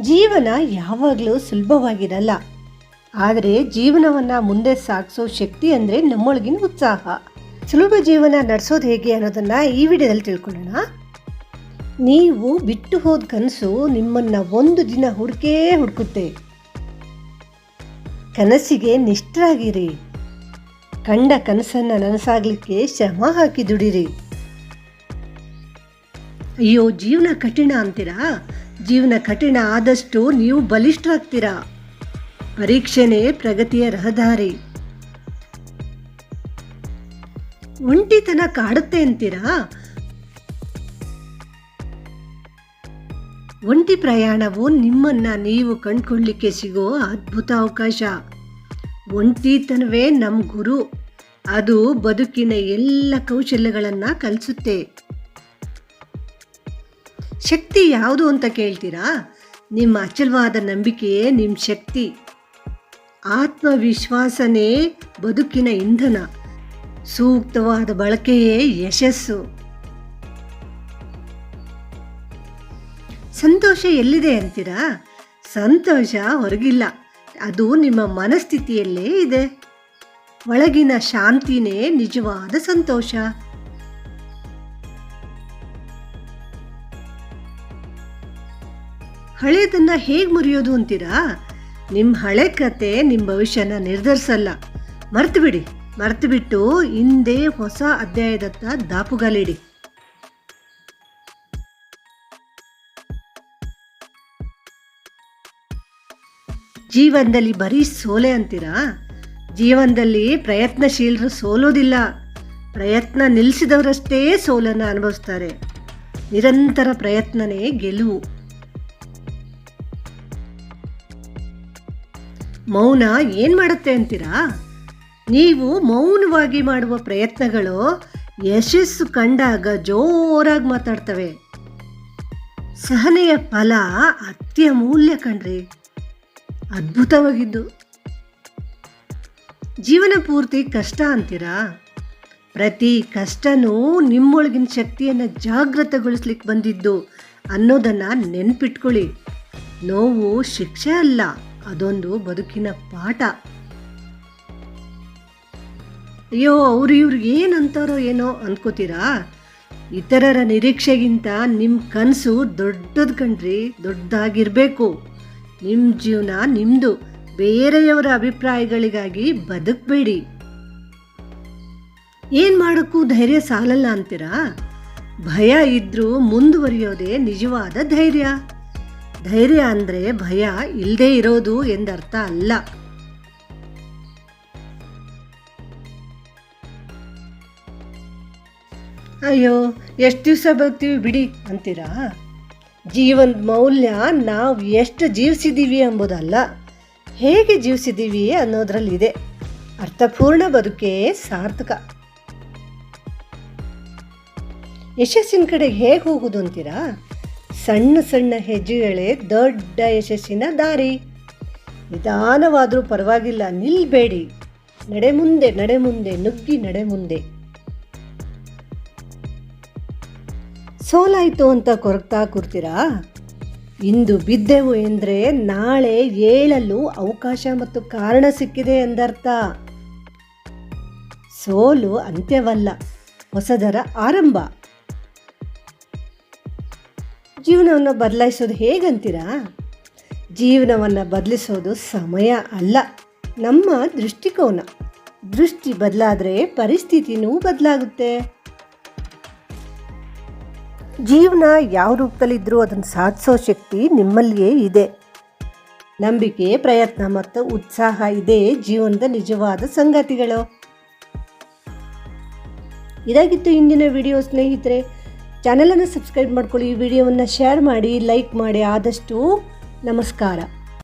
ಜೀವನ ಯಾವಾಗಲೂ ಸುಲಭವಾಗಿರಲ್ಲ. ಆದರೆ ಜೀವನವನ್ನು ಮುಂದೆ ಸಾಗಿಸೋ ಶಕ್ತಿ ಅಂದರೆ ನಮ್ಮೊಳಗಿನ ಉತ್ಸಾಹ. ಸುಲಭ ಜೀವನ ನಡೆಸೋದು ಹೇಗೆ ಅನ್ನೋದನ್ನು ಈ ವಿಡಿಯೋದಲ್ಲಿ ತಿಳ್ಕೊಳ್ಳೋಣ. ನೀವು ಬಿಟ್ಟು ಹೋದ ಕನಸು ನಿಮ್ಮನ್ನು ಒಂದು ದಿನ ಹುಡುಕೇ ಹುಡುಕುತ್ತೆ. ಕನಸಿಗೆ ನಿಷ್ಠರಾಗಿರಿ. ಕಂಡ ಕನಸನ್ನು ನನಸಾಗಲಿಕ್ಕೆ ಶ್ರಮ ಹಾಕಿ ದುಡಿರಿ. ಅಯ್ಯೋ, ಜೀವನ ಕಠಿಣ ಅಂತೀರಾ? ಜೀವನ ಕಠಿಣ ಆದಷ್ಟು ನೀವು ಬಲಿಷ್ಠರಾಗ್ತೀರಾ? ಪರೀಕ್ಷೆನೇ ಪ್ರಗತಿಯ ರಹದಾರಿ. ಒಂಟಿತನ ಕಾಡುತ್ತೆ ಅಂತೀರಾ? ಒಂಟಿ ಪ್ರಯಾಣವು ನಿಮ್ಮನ್ನ ನೀವು ಕಂಡುಕೊಳ್ಳಿಕ್ಕೆ ಸಿಗೋ ಅದ್ಭುತ ಅವಕಾಶ. ಒಂಟಿತನವೇ ನಮ್ಮ ಗುರು. ಅದು ಬದುಕಿನ ಎಲ್ಲ ಕೌಶಲ್ಯಗಳನ್ನು ಕಲಿಸುತ್ತೆ. ಶಕ್ತಿ ಯಾವುದು ಅಂತ ಕೇಳ್ತೀರಾ? ನಿಮ್ಮ ಅಚಲವಾದ ನಂಬಿಕೆಯೇ ನಿಮ್ಮ ಶಕ್ತಿ. ಆತ್ಮವಿಶ್ವಾಸನೇ ಬದುಕಿನ ಇಂಧನ. ಸೂಕ್ತವಾದ ಬಳಕೆಯೇ ಯಶಸ್ಸು. ಸಂತೋಷ ಎಲ್ಲಿದೆ ಅಂತೀರಾ? ಸಂತೋಷ ಹೊರಗಿಲ್ಲ. ಅದು ನಿಮ್ಮ ಮನಸ್ಥಿತಿಯಲ್ಲೇ ಇದೆ. ಒಳಗಿನ ಶಾಂತಿನೇ ನಿಜವಾದ ಸಂತೋಷ. ಹಳೇದನ್ನ ಹೇಗೆ ಮುರಿಯೋದು ಅಂತೀರಾ? ನಿಮ್ಮ ಹಳೆ ಕತೆ ನಿಮ್ಮ ಭವಿಷ್ಯನ ನಿರ್ಧರಿಸಲ್ಲ. ಮರ್ತು ಬಿಡಿ ಮರ್ತು ಬಿಟ್ಟು ಹಿಂದೆ ಹೊಸ ಅಧ್ಯಾಯದತ್ತ ದಾಪುಗಾಲಿಡಿ. ಜೀವನದಲ್ಲಿ ಬರೀ ಸೋಲೆ ಅಂತೀರಾ? ಜೀವನದಲ್ಲಿ ಪ್ರಯತ್ನಶೀಲರು ಸೋಲೋದಿಲ್ಲ. ಪ್ರಯತ್ನ ನಿಲ್ಲಿಸಿದವರಷ್ಟೇ ಸೋಲನ್ನು ಅನುಭವಿಸ್ತಾರೆ. ನಿರಂತರ ಪ್ರಯತ್ನನೇ ಗೆಲುವು. ಮೌನ ಏನು ಮಾಡುತ್ತೆ ಅಂತೀರಾ? ನೀವು ಮೌನವಾಗಿ ಮಾಡುವ ಪ್ರಯತ್ನಗಳು ಯಶಸ್ಸು ಕಂಡಾಗ ಜೋರಾಗಿ ಮಾತಾಡ್ತವೆ. ಸಹನೆಯ ಫಲ ಅತ್ಯಮೂಲ್ಯ ಕಣ್ರಿ. ಅದ್ಭುತವಾಗಿದ್ದು. ಜೀವನ ಪೂರ್ತಿ ಕಷ್ಟ ಅಂತೀರಾ? ಪ್ರತಿ ಕಷ್ಟನೂ ನಿಮ್ಮೊಳಗಿನ ಶಕ್ತಿಯನ್ನು ಜಾಗೃತಗೊಳಿಸ್ಲಿಕ್ಕೆ ಬಂದಿದ್ದು ಅನ್ನೋದನ್ನು ನೆನ್ಪಿಟ್ಕೊಳ್ಳಿ. ನೋವು ಶಿಕ್ಷೆ ಅಲ್ಲ. ಅದೊಂದು ಬದುಕಿನ ಪಾಠ. ಅಯ್ಯೋ, ಅವ್ರು ಇವ್ರಿಗೆ ಏನು ಅಂತಾರೋ ಏನೋ ಅಂದ್ಕೋತೀರಾ ಇತರರ ನಿರೀಕ್ಷೆಗಿಂತ ನಿಮ್ಮ ಕನಸು ದೊಡ್ಡದು ಕಣ್ರಿ, ದೊಡ್ಡದಾಗಿರಬೇಕು. ನಿಮ್ಮ ಜೀವನ ನಿಮ್ಮದು ಬೇರೆಯವರ ಅಭಿಪ್ರಾಯಗಳಿಗಾಗಿ ಬದುಕಬೇಡಿ. ಏನು ಮಾಡೋಕ್ಕೂ ಧೈರ್ಯ ಸಾಲಲ್ಲ ಅಂತೀರಾ? ಭಯ ಇದ್ದರೂ ಮುಂದುವರಿಯೋದೇ ನಿಜವಾದ ಧೈರ್ಯ. ಧೈರ್ಯ ಅಂದರೆ ಭಯ ಇಲ್ಲದೆ ಇರೋದು ಎಂದರ್ಥ ಅಲ್ಲ. ಅಯ್ಯೋ, ಎಷ್ಟು ದಿವಸ ಬರ್ತೀವಿ ಬಿಡಿ ಅಂತೀರಾ? ಜೀವನದ ಮೌಲ್ಯ ನಾವು ಎಷ್ಟು ಜೀವಿಸಿದ್ದೀವಿ ಎಂಬುದಲ್ಲ ಹೇಗೆ ಜೀವಿಸಿದ್ದೀವಿ ಅನ್ನೋದ್ರಲ್ಲಿದೆ. ಅರ್ಥಪೂರ್ಣ ಬದುಕೇ ಸಾರ್ಥಕ. ಯಶಸ್ಸಿನ ಕಡೆ ಹೇಗೆ ಹೋಗೋದು ಅಂತೀರಾ? ಸಣ್ಣ ಸಣ್ಣ ಹೆಜ್ಜೆಗಳೇ ದೊಡ್ಡ ಯಶಸ್ಸಿನ ದಾರಿ. ನಿಧಾನವಾದರೂ ಪರವಾಗಿಲ್ಲ ನಿಲ್ಲಬೇಡಿ ನಡೆ ಮುಂದೆ ನಡೆ ಮುಂದೆ, ನುಗ್ಗಿ ನಡೆ ಮುಂದೆ. ಸೋಲಾಯಿತು ಅಂತ ಕೊರಗ್ತಾ ಕೂರ್ತೀರಾ? ಇಂದು ಬಿದ್ದೆವು ಎಂದರೆ ನಾಳೆ ಏಳಲು ಅವಕಾಶ ಮತ್ತು ಕಾರಣ ಸಿಕ್ಕಿದೆ ಎಂದರ್ಥ. ಸೋಲು ಅಂತ್ಯವಲ್ಲ, ಹೊಸದರ ಆರಂಭ. ಜೀವನವನ್ನು ಬದಲಾಯಿಸೋದು ಹೇಗಂತೀರಾ? ಜೀವನವನ್ನು ಬದಲಿಸೋದು ಸಮಯ ಅಲ್ಲ, ನಮ್ಮ ದೃಷ್ಟಿಕೋನ. ದೃಷ್ಟಿ ಬದಲಾದರೆ ಪರಿಸ್ಥಿತಿನೂ ಬದಲಾಗುತ್ತೆ. ಜೀವನ ಯಾವ ರೂಪದಲ್ಲಿದ್ದರೂ ಅದನ್ನು ಸಾಧಿಸೋ ಶಕ್ತಿ ನಿಮ್ಮಲ್ಲಿಯೇ ಇದೆ. ನಂಬಿಕೆ, ಪ್ರಯತ್ನ ಮತ್ತು ಉತ್ಸಾಹ ಇದೆ ಜೀವನದ ನಿಜವಾದ ಸಂಗತಿಗಳು. ಇದಾಗಿತ್ತು ಇಂದಿನ ವಿಡಿಯೋ ಸ್ನೇಹಿತರೆ. ಚಾನಲನ್ನು ಸಬ್ಸ್ಕ್ರೈಬ್ ಮಾಡ್ಕೊಳ್ಳಿ ವಿಡಿಯೋವನ್ನು ಶೇರ್ ಮಾಡಿ ಲೈಕ್ ಮಾಡಿ ಆದಷ್ಟು ನಮಸ್ಕಾರ.